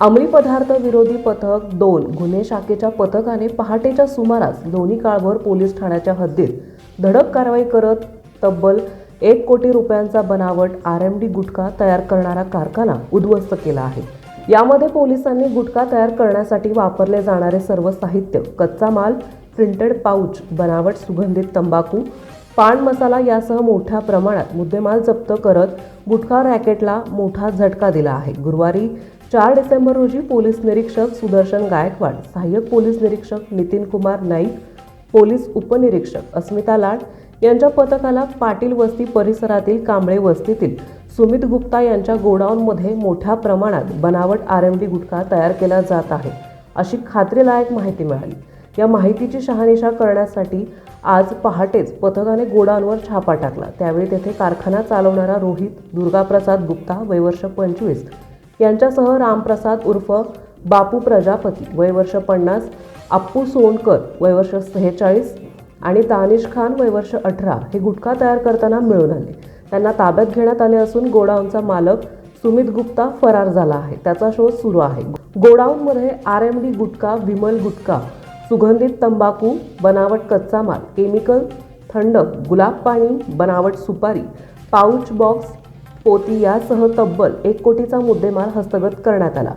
अंमली पदार्थ विरोधी पथक दोन गुन्हे शाखेच्या पथकाने पहाटेच्या सुमारास लोणी काळभर पोलीस ठाण्याच्या हद्दीत धडक कारवाई करत तब्बल एक कोटी रुपयांचा बनावट आर एम डी गुटखा तयार करणारा कारखाना उद्ध्वस्त केला आहे. यामध्ये पोलिसांनी गुटखा तयार करण्यासाठी वापरले जाणारे सर्व साहित्य कच्चा माल प्रिंटेड पाऊच बनावट सुगंधित तंबाखू पान मसाला यासह मोठ्या प्रमाणात मुद्देमाल जप्त करत गुटखा रॅकेटला मोठा झटका दिला आहे. गुरुवारी चार डिसेंबर रोजी पोलीस निरीक्षक सुदर्शन गायकवाड सहाय्यक पोलीस निरीक्षक नितीन कुमार नाईक पोलीस उपनिरीक्षक अस्मिता लाड यांच्या पथकाला पाटील वस्ती परिसरातील कांबळे वस्तीतील सुमित गुप्ता यांच्या गोडाऊनमध्ये मोठ्या प्रमाणात बनावट आर एम डी गुटखा तयार केला जात आहे अशी खात्रीलायक माहिती मिळाली. या माहितीची शहानिशा करण्यासाठी आज पहाटेच पथकाने गोडाऊनवर छापा टाकला. त्यावेळी तेथे कारखाना चालवणारा रोहित दुर्गाप्रसाद गुप्ता वयवर्ष पंचवीस यांच्यासह रामप्रसाद उर्फ बापू प्रजापती वयवर्ष पन्नास अप्पू सोनकर वयवर्ष सेहेचाळीस आणि दानिश खान वयवर्ष अठरा हे गुटखा तयार करताना मिळून आले. त्यांना ताब्यात घेण्यात आले असून गोडाऊनचा मालक सुमित गुप्ता फरार झाला आहे. त्याचा शोध सुरू आहे. गोडाऊनमध्ये R M D gutkha Vimal gutkha सुगंधित तंबाखू बनावट कच्चा माल केमिकल थंड गुलाब पाणी बनावट सुपारी पाऊच बॉक्स पोती यासह तब्बल एक कोटीचा मुद्देमाल हस्तगत करण्यात आला.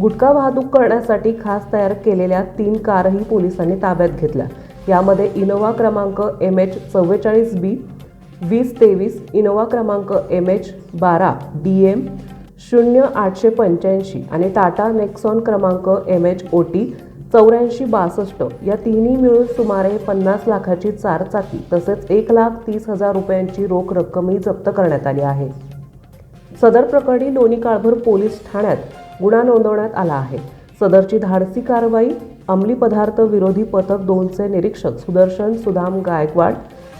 गुटखा वाहतूक करण्यासाठी खास तयार केलेल्या तीन कारही पोलिसांनी ताब्यात घेतल्या. यामध्ये इनोवा क्रमांक एम एच चव्वेचाळीस बी वीस तेवीस इनोवा क्रमांक एम एच बारा डी एम शून्य आठशे पंच्याऐंशी आणि टाटा नेक्सॉन क्रमांक एम एच ओ टी चौऱ्याऐंशी बासष्ट. या तिन्ही मिळून सुमारे पन्नास लाखाची चारचाकी तसेच एक लाख तीस हजार रुपयांची रोख रक्कमही जप्त करण्यात आली आहे. सदर प्रकरणी लोणी काळभर पोलीस ठाण्यात गुन्हा नोंदवण्यात आला आहे. सदरची धाडसी कारवाई अंमली पदार्थ विरोधी पथक दोनचे निरीक्षक सुदर्शन सुदाम गायकवाड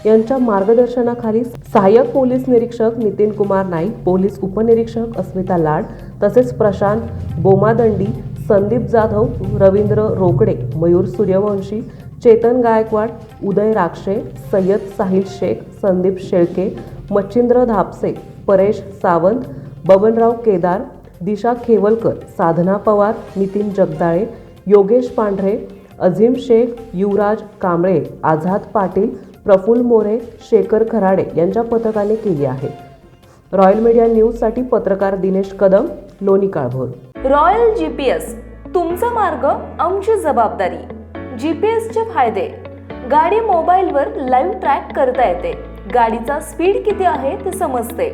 यांच्या मार्गदर्शनाखाली सहाय्यक पोलीस निरीक्षक नितीन कुमार नाईक पोलीस उपनिरीक्षक अस्मिता लाड तसेच प्रशांत बोमादंडी संदीप जाधव रवींद्र रोकडे मयूर सूर्यवंशी चेतन गायकवाड उदय राक्षे सय्यद साहिल शेख संदीप शेळके मच्छिंद्र धापसे परेश सावंत बबनराव केदार दिशा खेवलकर साधना पवार नितीन जगदाळे योगेश पांढरे अझीम शेख युवराज कांबळे आझाद पाटील प्रफुल्ल मोरे शेखर खराडे यांच्या पथकाने केली आहे. रॉयल मीडिया न्यूजसाठी पत्रकार Dinesh Kadam Loni Kalbhor. Royal G P S तुमचा मार्ग आमची जबाबदारी. जी पी एसचे फायदे. गाडी मोबाईलवर लाईव्ह ट्रॅक करता येते. गाडीचा स्पीड किती आहे ते समजते.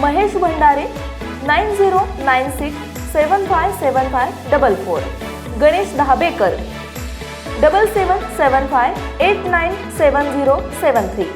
Mahesh Bhandare nine zero nine six seven five seven five double four. Ganesh Dhabekar double seven seven five eight nine seven zero seven three.